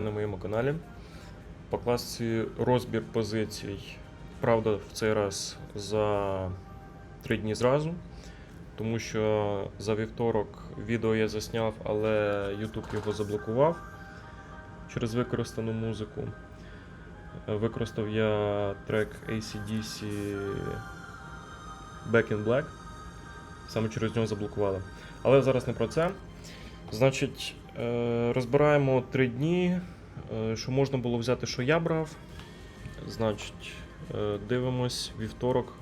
на моєму каналі. По класі розбір позицій. Правда, в цей раз за три дні зразу, тому що за вівторок відео я засняв, але YouTube його заблокував через використану музику. Використав я трек ACDC Back in Black. Саме через нього заблокували. Але зараз не про це. Значить, розбираємо три дні. е, Що можна було взяти, що я брав. Значить, е, дивимось вівторок.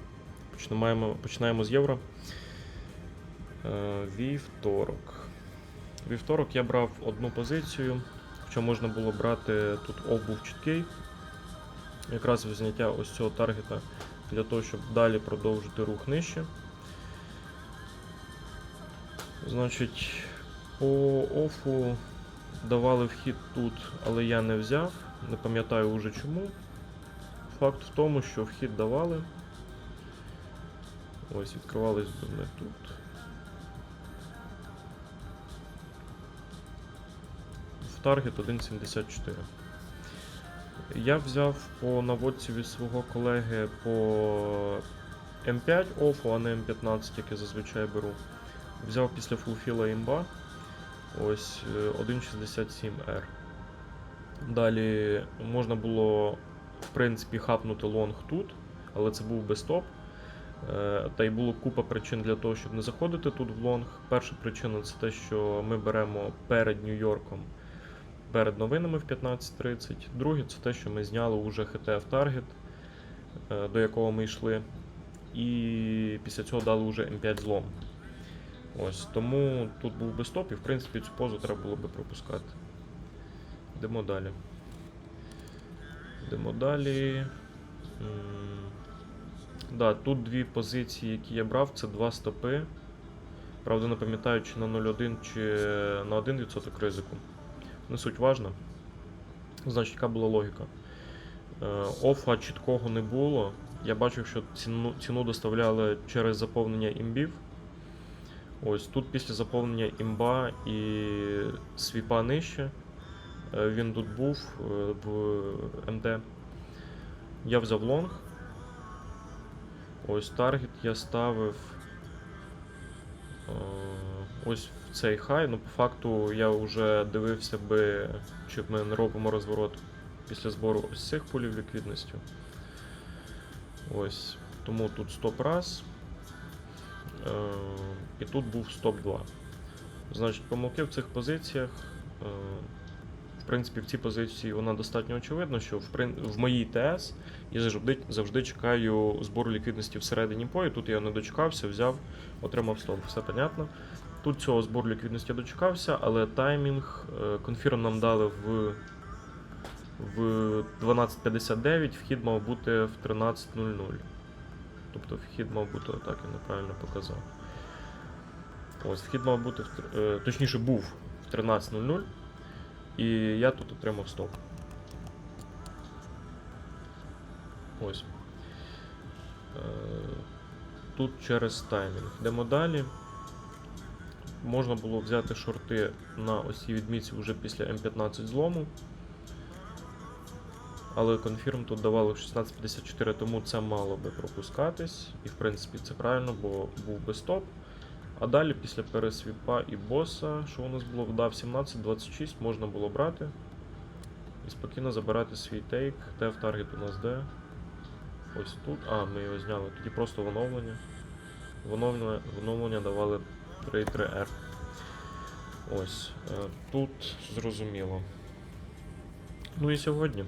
Починаємо, починаємо з євро. Е, Вівторок. Вівторок я брав одну позицію. Хоча можна було брати тут оф був чіткий. Якраз зняття ось цього таргета для того, щоб далі продовжити рух нижче. Значить, по офу давали вхід тут, але я не взяв. Не пам'ятаю уже чому. Факт в тому, що вхід давали. Ось, відкривались би ми тут. В таргет 1.74. Я взяв по наводці свого колеги по М5 офу, а не М15, як я зазвичай беру. Взяв після фулфіла імба. Ось е, 1.67R. Далі можна було, в принципі, хапнути лонг тут, але це був би стоп. Е, Та й було купа причин для того, щоб не заходити тут в лонг. Перша причина це те, що ми беремо перед Нью-Йорком, перед новинами в 15.30. Друге, це те, що ми зняли уже Target, е, до якого ми йшли. І після цього дали уже М5 злом. Ось, тому тут був би стоп, і в принципі цю позу треба було би пропускати. Йдемо далі. Йдемо далі. Да, тут дві позиції, які я брав, це два стопи. Правда, не пам'ятаю, чи на 0,1 чи на 1% ризику. Не суть важна. Значить, яка була логіка. Е, Офа чіткого не було. Я бачив, що ціну, ціну доставляли через заповнення імбів. Ось тут після заповнення імба і свіпа нижче. е, Він тут був е, в МД. Я взяв лонг. Ось таргет я ставив е, ось в цей хай. Ну, по факту я вже дивився би, чи ми не робимо розворот після збору ось цих полів ліквідністю. Ось. Тому тут стоп раз. Е, і тут був стоп 2. Значить, помилки в цих позиціях. е, В принципі, в цій позиції вона достатньо очевидна, що в, моїй ТС я завжди, завжди чекаю збору ліквідності всередині пою. Тут я не дочекався, взяв, отримав стоп. Все понятно. Тут цього збору ліквідності дочекався, але таймінг е, конфірм нам дали в, в 12.59, вхід мав бути в 13.00. Тобто вхід мав бути отак, я неправильно показав. Ось, вхід мав бути, в, е, точніше, був в 13.00. І я тут отримав стоп. Ось. Е, Тут через таймінг. Йдемо далі. Можна було взяти шорти на ось цій відмітці вже після М15 злому. Але конфірм тут давали 16.54, тому це мало би пропускатись. І в принципі це правильно, бо був би стоп. А далі після пересвіпа і боса, що у нас було вдав 17.26, можна було брати. І спокійно забирати свій тейк. Де в таргет у нас де? Ось тут. А, ми його зняли. Тоді просто в оновлення. В в давали 3.3R. Ось. е, Тут зрозуміло. Ну і сьогодні.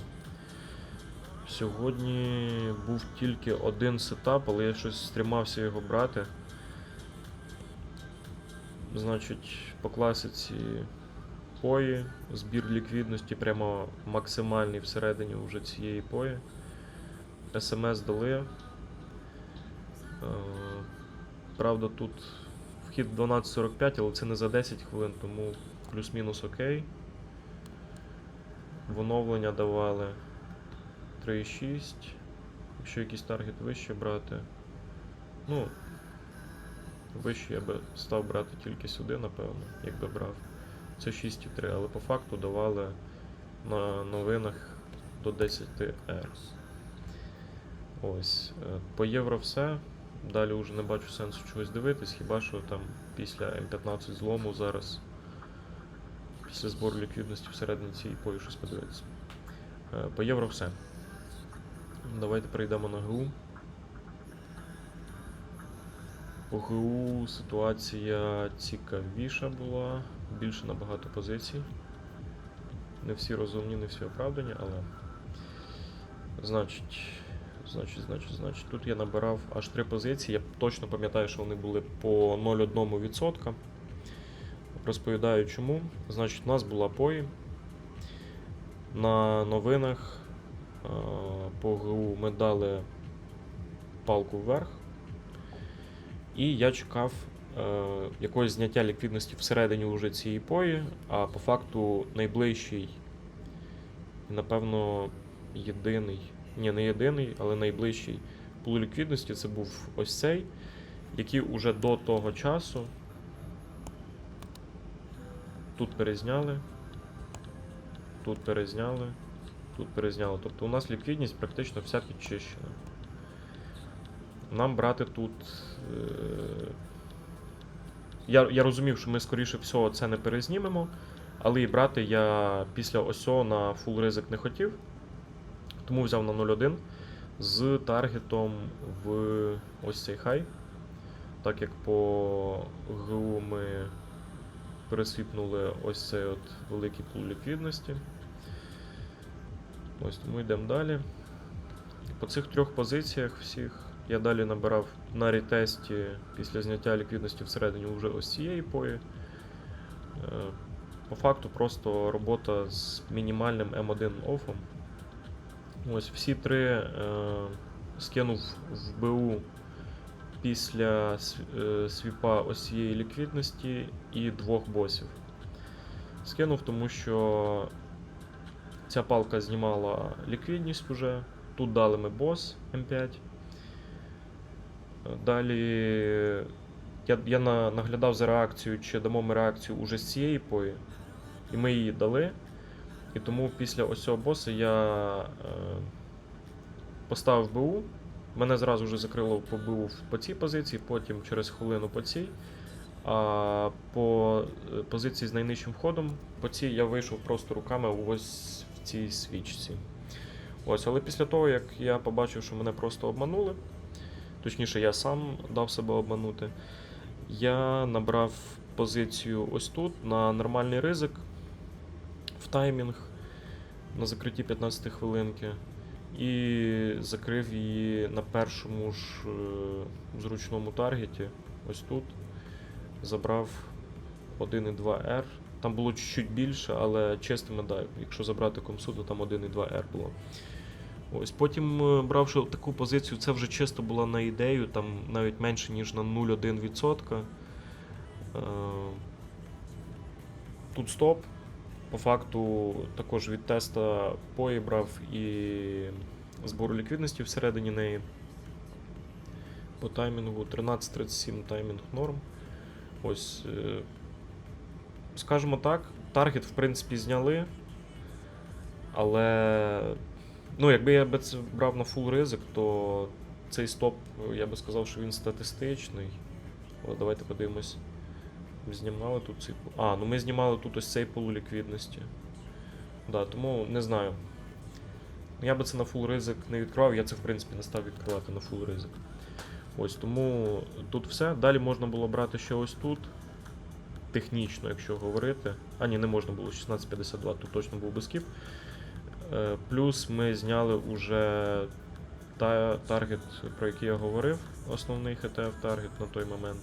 Сьогодні був тільки один сетап, але я щось стримався його брати. Значить, по класиці пої, збір ліквідності прямо максимальний всередині вже цієї пої. СМС дали. Е, Правда, тут вхід 12.45, але це не за 10 хвилин, тому плюс-мінус окей. В оновлення давали 3.6. Якщо якийсь таргет вище брати. Ну, вище я би став брати тільки сюди, напевно, якби брав. Це 6,3, але по факту давали на новинах до 10R. Ось. е, По євро все. Далі вже не бачу сенсу чогось дивитись, хіба що там після М15 злому зараз, після збору ліквідності всередині цієї пої щось подивитися. Е, По євро все. Давайте перейдемо на ГУ. По ГУ ситуація цікавіша була, більше набагато позицій. Не всі розумні, не всі оправдані, але. Значить, значить, значить, значить, тут я набирав аж три позиції. Я точно пам'ятаю, що вони були по 0,1%. Розповідаю чому. Значить, у нас була пої. На новинах по ГУ ми дали палку вверх. І я чекав е, якогось зняття ліквідності всередині уже цієї пої, а по факту найближчий, напевно, єдиний, ні, не єдиний, але найближчий пул ліквідності це був ось цей, який уже до того часу тут перезняли, тут перезняли, тут перезняли. Тобто у нас ліквідність практично вся підчищена. Нам брати тут. Е... Я, я розумів, що ми, скоріше всього, це не перезнімемо, але і брати я після ОСО на фул ризик не хотів, тому взяв на 0.1 з таргетом в ось цей хай. Так як по ГУ ми пересвіпнули ось цей от великий пул ліквідності. Ось тому йдемо далі. По цих трьох позиціях всіх я далі набирав на ретесті після зняття ліквідності всередині вже ось цієї пої. Е, По факту просто робота з мінімальним М1 офом. Ось всі три е, скинув в БУ після е, свіпа ось цієї ліквідності і двох босів. Скинув, тому що ця палка знімала ліквідність уже. Тут дали ми бос М5. Далі я, я на, наглядав за реакцією, чи дамо ми реакцію уже з цієї пої, і ми її дали. І тому після ось цього боса я е, поставив БУ. Мене зразу вже закрило по БУ по цій позиції, потім через хвилину по цій. А по е, позиції з найнижчим входом, по цій я вийшов просто руками ось цій свічці. Ось, але після того, як я побачив, що мене просто обманули, точніше, я сам дав себе обманути, я набрав позицію ось тут на нормальний ризик в таймінг на закритті 15 хвилинки. І закрив її на першому ж е, зручному таргеті. Ось тут. Забрав 1,2R. Там було чуть-чуть більше, але чистими, да, якщо забрати комсу, то там 1,2R було. Ось Потім е, бравши таку позицію, це вже чисто була на ідею, там навіть менше, ніж на 0,1%. Е, Тут стоп. По факту також від теста пої брав і збору ліквідності всередині неї. По таймінгу 13.37 таймінг норм. Ось. Скажімо так, таргет, в принципі, зняли. Але. Ну, якби я би це брав на фул ризик, то цей стоп, я би сказав, що він статистичний. О, давайте подивимось. Знімали тут цей. А, ну ми знімали тут ось цей пул ліквідності. Да, тому не знаю. Я би це на фул ризик не відкривав, я це в принципі не став відкривати на фул ризик. Ось тому тут все. Далі можна було брати ще ось тут. Технічно, якщо говорити. А, ні, не можна було 1652, тут точно був би скіп. Е, Плюс ми зняли уже та, таргет, про який я говорив, основний HTF таргет на той момент.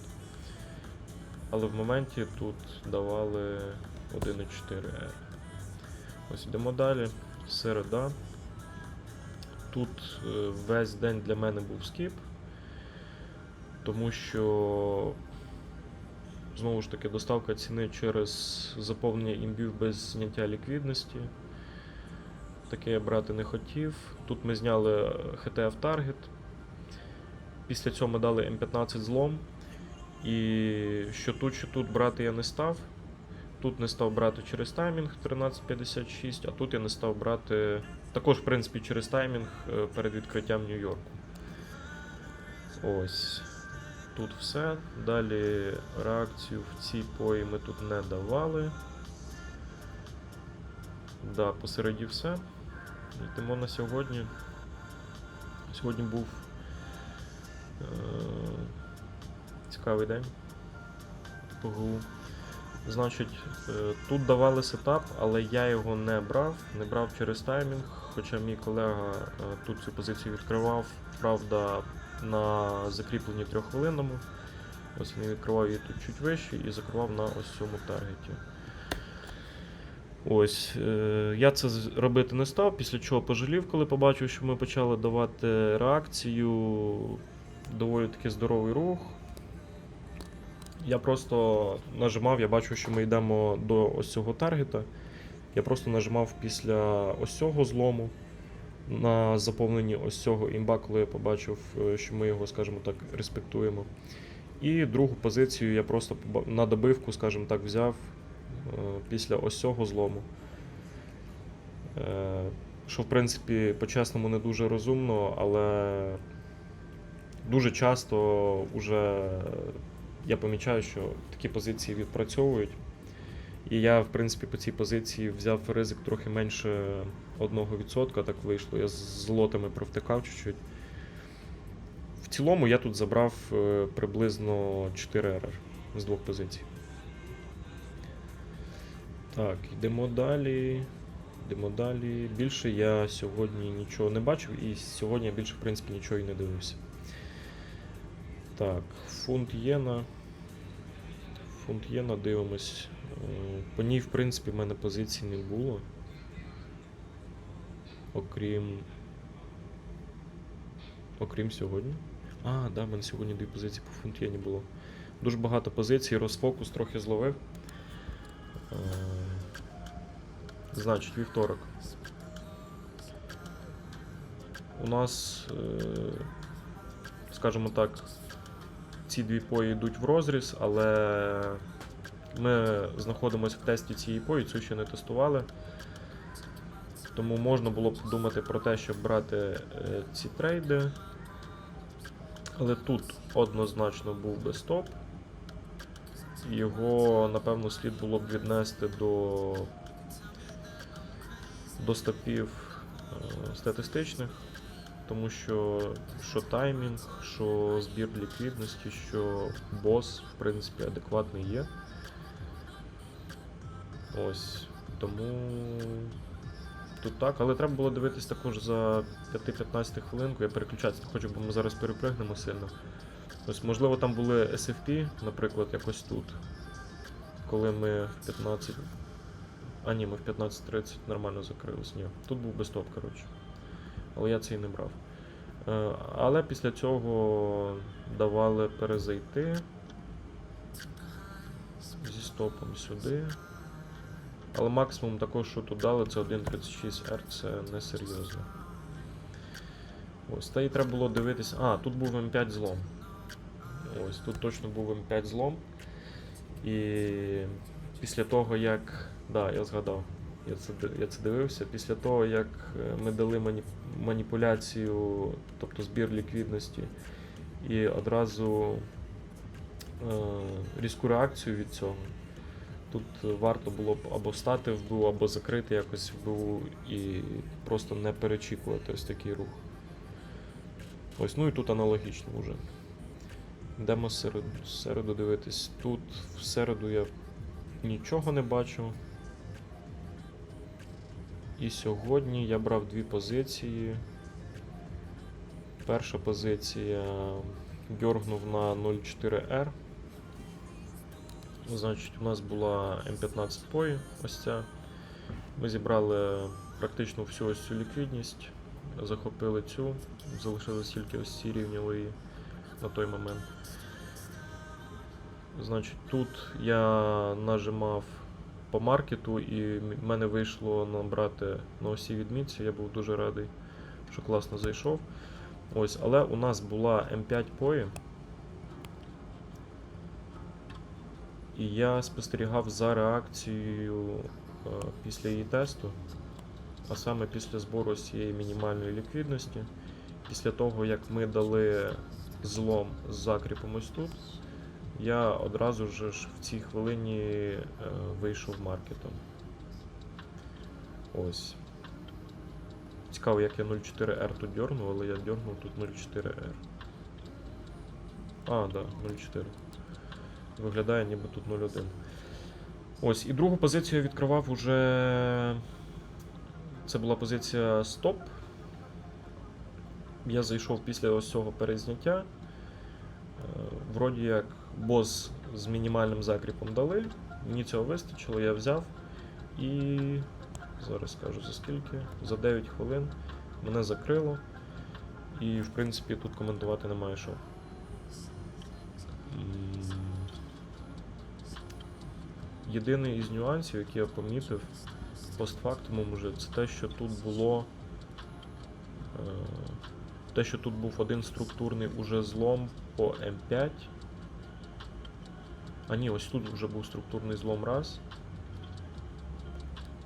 Але в моменті тут давали 1,4R. Ось йдемо далі. Середа. Тут е, весь день для мене був скіп, тому що знову ж таки доставка ціни через заповнення імбів без зняття ліквідності. Таке я брати не хотів. Тут ми зняли HTF таргет. Після цього ми дали М15 злом. І що тут, що тут брати я не став. Тут не став брати через таймінг 13.56, а тут я не став брати також, в принципі, через таймінг е, перед відкриттям Нью-Йорку. Ось. Тут все. Далі реакцію в цій пої ми тут не давали. Да, посередні все. Йдемо на сьогодні. Сьогодні був е- цікавий день. ПГУ. Значить, е, тут давали сетап, але я його не брав, не брав через таймінг, хоча мій колега е, тут цю позицію відкривав, правда, на закріпленні трьоххвилинному. Ось він відкривав її тут чуть вище і закривав на ось цьому таргеті. Ось, е, я це робити не став, після чого пожалів, коли побачив, що ми почали давати реакцію. Доволі таки здоровий рух. Я просто нажимав, я бачу, що ми йдемо до ось цього таргета. Я просто нажимав після ось цього злому на заповненні ось цього імба, коли я побачив, е, що ми його, скажімо так, респектуємо. І другу позицію я просто на добивку, скажімо так, взяв е, після ось цього злому. Е, Що, в принципі, по-чесному не дуже розумно, але дуже часто вже я помічаю, що такі позиції відпрацьовують. І я, в принципі, по цій позиції взяв ризик трохи менше 1%, так вийшло. Я з лотами провтикав чуть-чуть. В цілому я тут забрав е, приблизно 4 РР з двох позицій. Так, йдемо далі. Йдемо далі. Більше я сьогодні нічого не бачив, і сьогодні я більше, в принципі, нічого і не дивився. Так, фунт єна. Фунт єна, дивимось. Е, По ній, в принципі, в мене позицій не було. Окрім. Окрім сьогодні. А, да, в мене сьогодні дві позиції по фунт єні було. Дуже багато позицій, розфокус трохи зловив. Е, Значить, вівторок. У нас, е, скажімо так, ці дві пої йдуть в розріз, але ми знаходимося в тесті цієї пої, цю ще не тестували. Тому можна було б думати про те, щоб брати е, ці трейди. Але тут однозначно був би стоп. Його, напевно, слід було б віднести до, до стопів е, статистичних, тому що що таймінг, що збір ліквідності, що бос, в принципі, адекватний є. Ось. Тому тут так, але треба було дивитись також за 5-15 хвилинку. Я переключатися не хочу, бо ми зараз перепригнемо сильно. Ось, можливо, там були SFP, наприклад, якось тут. Коли ми в 15. А ні, ми в 15.30 нормально закрились. Ні, тут був би стоп, коротше. Але я цей не брав. Е, Але після цього давали перезайти зі стопом сюди. Але максимум також, що тут дали, це 1.36R, це несерйозно. Ось, та і треба було дивитися. А, тут був М5 злом. Ось, тут точно був М5 злом. І після того, як. Да, я згадав. Я це, я це дивився. Після того, як е, ми дали мані, маніпуляцію, тобто збір ліквідності, і одразу е, різку реакцію від цього. Тут варто було б або стати в БУ, або закрити якось в БУ і просто не перечікувати ось такий рух. Ось, ну і тут аналогічно вже. Йдемо середу, середу дивитись. Тут в середу я нічого не бачу. І сьогодні я брав дві позиції. Перша позиція дьоргнув на 0,4R. Значить, у нас була М15 пої, ось ця. Ми зібрали практично всю ось цю ліквідність, захопили цю, залишились тільки ось ці рівньові на той момент. Значить, тут я нажимав по маркету і в мене вийшло набрати на осі відмітці. Я був дуже радий, що класно зайшов. Ось, але у нас була М5 пої. І я спостерігав за реакцією е, після її тесту, а саме після збору цієї мінімальної ліквідності. Після того, як ми дали злом з закріпом ось тут, я одразу ж ж в цій хвилині е, вийшов маркетом. Ось. Цікаво, як я 0.4R тут дьорнув, але я дьорнув тут 0.4R. А, да, 0.4. Виглядає ніби тут 0.1. Ось, і другу позицію я відкривав уже. Це була позиція стоп. Я зайшов після ось цього перезняття. Е, Вроді як бос з мінімальним закріпом дали. Мені цього вистачило, я взяв. І зараз скажу за скільки. За 9 хвилин мене закрило. І в принципі тут коментувати немає що. Єдиний із нюансів, який я помітив постфактумом уже, це те, що тут було. е, Те, що тут був один структурний уже злом по М5. А ні, ось тут вже був структурний злом раз.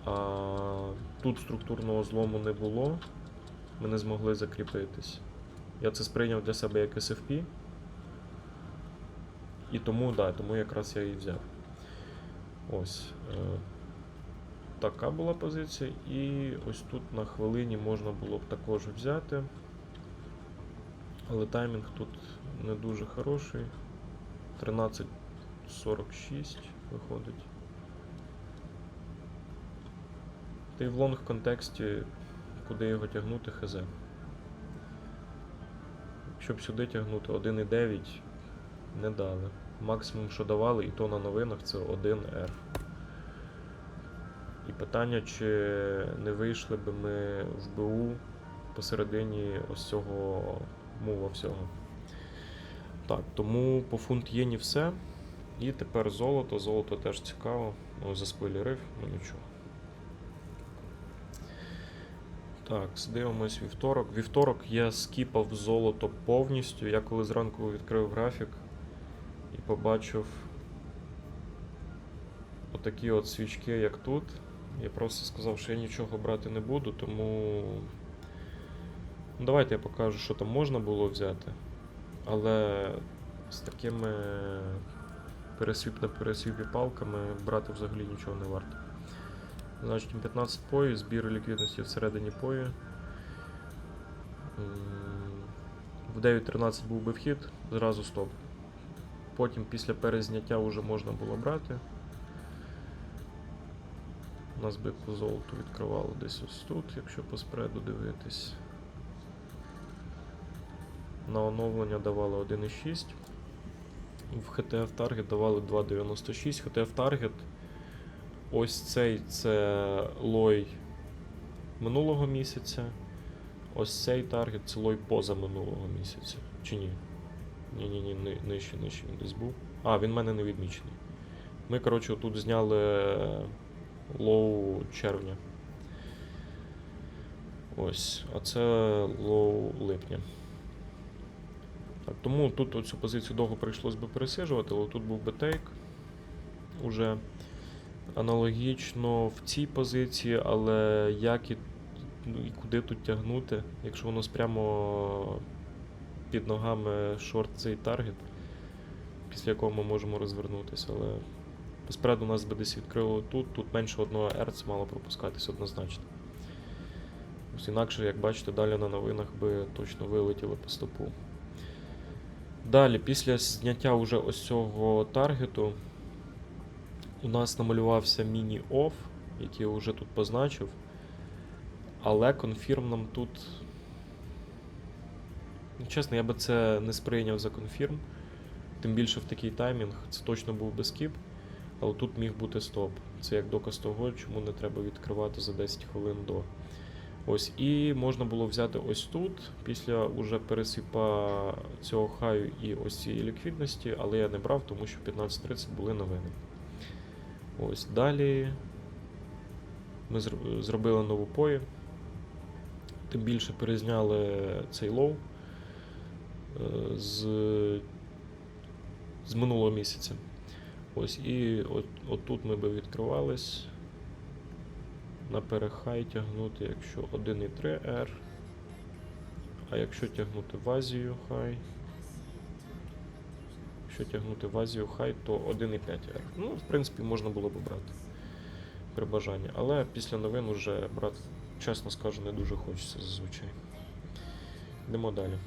А тут структурного злому не було. Ми не змогли закріпитись. Я це сприйняв для себе як SFP. І тому, да, тому якраз я її взяв. Ось. Е, така була позиція. І ось тут на хвилині можна було б також взяти. Але таймінг тут не дуже хороший. 13.46 виходить. Та й в лонг контексті, куди його тягнути, хз. Щоб сюди тягнути 1.9 не дали. Максимум, що давали, і то на новинах, це 1R. І питання, чи не вийшли би ми в БУ посередині ось цього мова всього. Так, тому по фунт єні все. І тепер золото. Золото теж цікаво. Ну, заспойлерив, ну нічого. Так, дивимось вівторок. Вівторок я скіпав золото повністю. Я коли зранку відкрив графік побачив отакі от свічки, як тут. Я просто сказав, що я нічого брати не буду, тому. Ну, давайте я покажу, що там можна було взяти. Але з такими пересвіп на пересвіпі палками брати взагалі нічого не варто. Значить, 15 пої, збір ліквідності всередині пої. В 9.13 був би вхід, зразу стоп. Потім після перезняття вже можна було брати. У нас би по золоту відкривало десь ось тут, якщо по спреду дивитись. На оновлення давали 1.6. В HTF Target давали 2.96. HTF Target ось цей це лой минулого місяця. Ось цей таргет це лой поза минулого місяця. Чи ні? Ні-ні-ні, нижче, нижче він десь був. А, він в мене не відмічений. Ми, коротше, тут зняли лоу червня. Ось, а це лоу липня. Так, тому тут оцю позицію довго прийшлось би пересиджувати, але тут був би тейк. Уже аналогічно в цій позиції, але як і, ну, і куди тут тягнути, якщо воно прямо під ногами шорт цей таргет, після якого ми можемо розвернутися. Але спереду нас би десь відкрило тут, тут менше одного ерц мало пропускатись однозначно. Ось інакше, як бачите, далі на новинах би точно вилетіли по стопу. Далі, після зняття уже ось цього таргету, у нас намалювався міні-офф, який я вже тут позначив. Але конфірм нам тут. Чесно, я би це не сприйняв за конфірм. Тим більше в такий таймінг це точно був би скіп. Але тут міг бути стоп. Це як доказ того, чому не треба відкривати за 10 хвилин до. Ось, і можна було взяти ось тут, після уже пересипа цього хаю і ось цієї ліквідності, але я не брав, тому що в 15.30 були новини. Ось далі ми зробили нову пої. Тим більше перезняли цей лоу з, з минулого місяця. Ось і от, отут ми би відкривались. На перехай тягнути, якщо 1,3 R. А якщо тягнути в Азію хай. Якщо тягнути в Азію хай, то 1,5 R. Ну, в принципі, можна було б брати при бажанні. Але після новин уже брати, чесно скажу, не дуже хочеться зазвичай. Йдемо далі.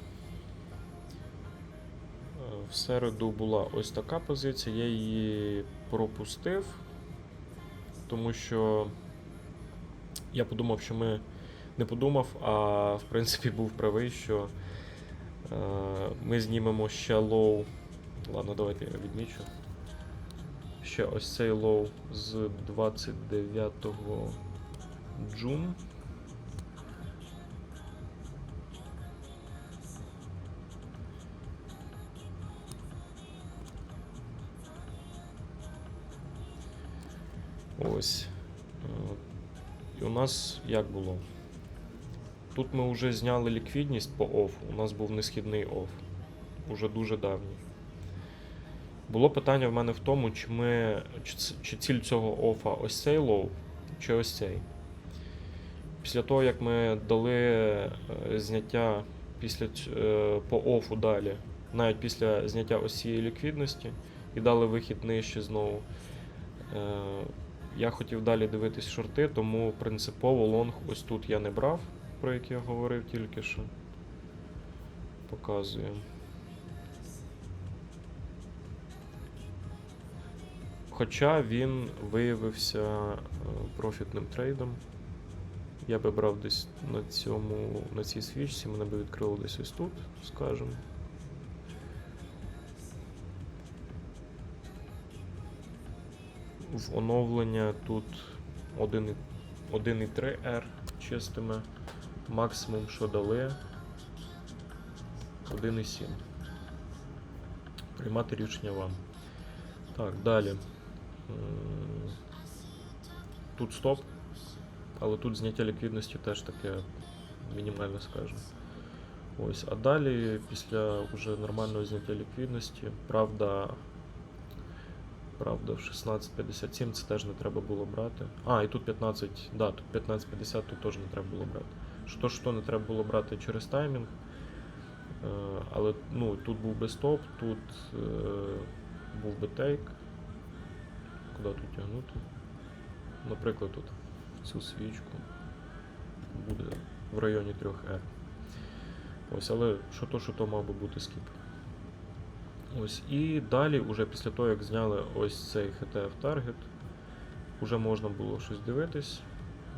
В середу була ось така позиція, я її пропустив, тому що я подумав, що ми не подумав, а в принципі був правий, що е, ми знімемо ще лоу. Ладно, давайте я відмічу. Ще ось цей лоу з 29 джун. Ось. Е, І у нас як було? Тут ми вже зняли ліквідність по OFF. У нас був несхідний OFF. Уже дуже давній. Було питання в мене в тому, чи ми. Чи ціль цього офа ось цей лоу, чи ось цей. Після того, як ми дали е, зняття після е, по офу далі, навіть після зняття ось цієї ліквідності, і дали вихід нижче знову. Я хотів далі дивитись шорти, тому принципово лонг ось тут я не брав, про який я говорив тільки що. Показую. Хоча він виявився е, профітним трейдом. Я би брав десь на цьому, на цій свічці, мене би відкрило десь ось тут, скажімо. В оновлення тут 1,3 1,3R чистими. Максимум, що дали 1,7. Приймати рішення вам. Так, далі. Тут стоп, але тут зняття ліквідності теж таке мінімальне, скажімо. Ось, а далі, після вже нормального зняття ліквідності, правда, правда, в 16.57 це теж не треба було брати. А, і тут 15, да, тут 15.50 тут теж не треба було брати. Що що не треба було брати через таймінг. Е, але ну, тут був би стоп, тут е, був би тейк. Куди тут тягнути? Наприклад, тут в цю свічку буде в районі 3R. Ось, але що то, що то мав би бути скіп. Ось, і далі, уже після того, як зняли ось цей HTF таргет, вже можна було щось дивитись,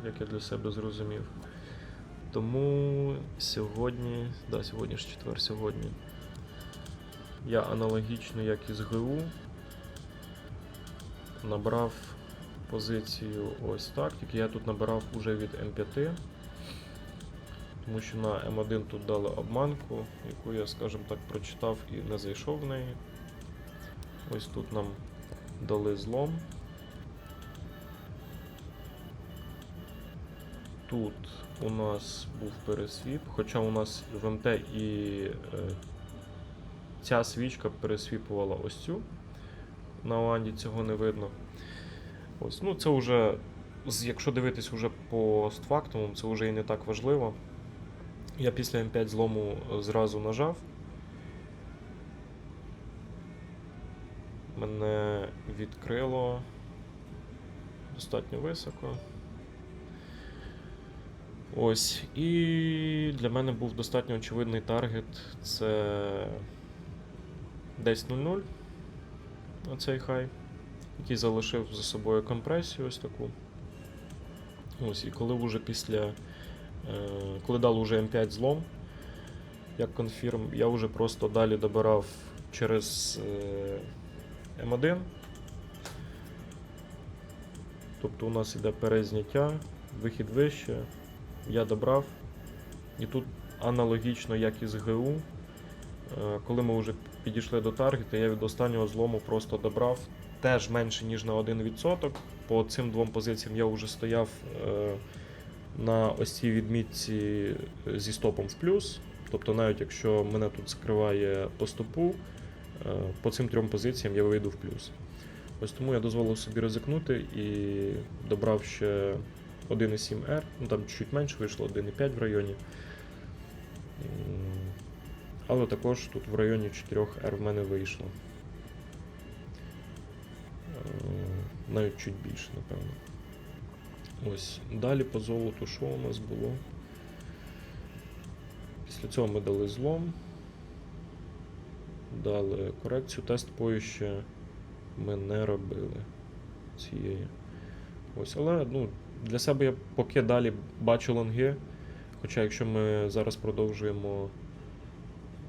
як я для себе зрозумів. Тому сьогодні, да, сьогодні ж четвер, сьогодні. Я аналогічно, як і з ГУ, набрав позицію ось так, тільки я тут набирав уже від М5, тому що на М1 тут дали обманку, яку я, скажімо так, прочитав і не зайшов в неї. Ось тут нам дали злом. Тут у нас був пересвіп, хоча у нас в МТ і е, ця свічка пересвіпувала ось цю. На Оанді цього не видно. Ось, ну це вже, якщо дивитись вже по стфактумам, це вже і не так важливо. Я після М5 злому е, зразу нажав. Мене відкрило достатньо високо. Ось. І для мене був достатньо очевидний таргет. Це десь 0,0. Оцей хай, який залишив за собою компресію ось таку. Ось, і коли вже після. Е, коли дали вже М5 злом, як конфірм, я вже просто далі добирав через е, М1. Тобто у нас іде перезняття, вихід вище, я добрав. І тут аналогічно, як і з ГУ, е, коли ми вже підійшли до таргету, я від останнього злому просто добрав теж менше, ніж на 1%. По цим двом позиціям я вже стояв на ось цій відмітці зі стопом в плюс. Тобто, навіть якщо мене тут скриває по стопу, е, по цим трьом позиціям я вийду в плюс. Ось тому я дозволив собі ризикнути і добрав ще 1,7R, ну там чуть менше вийшло, 1,5 в районі. Але також тут в районі 4R в мене вийшло. Е, Навіть чуть більше, напевно. Ось. Далі по золоту, що у нас було? Після цього ми дали злом. Дали корекцію. Тест пою ще ми не робили цієї. Ось, але ну, для себе я поки далі бачу лонги. Хоча якщо ми зараз продовжуємо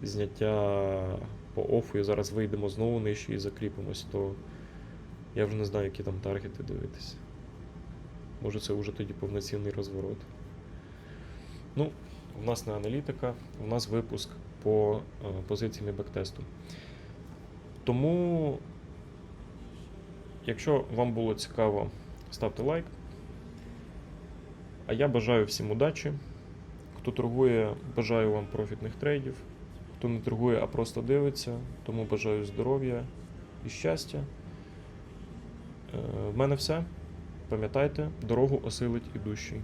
зняття по офу і зараз вийдемо знову нижче і закріпимось, то я вже не знаю, які там таргети дивитися. Може це вже тоді повноцінний розворот. Ну, у нас не аналітика, у нас випуск по е, позиціям і бектесту. Тому, якщо вам було цікаво, ставте лайк. А я бажаю всім удачі. Хто торгує, бажаю вам профітних трейдів. Хто не торгує, а просто дивиться, тому бажаю здоров'я і щастя. Е, В мене все. Пам'ятайте, дорогу осилить ідущий.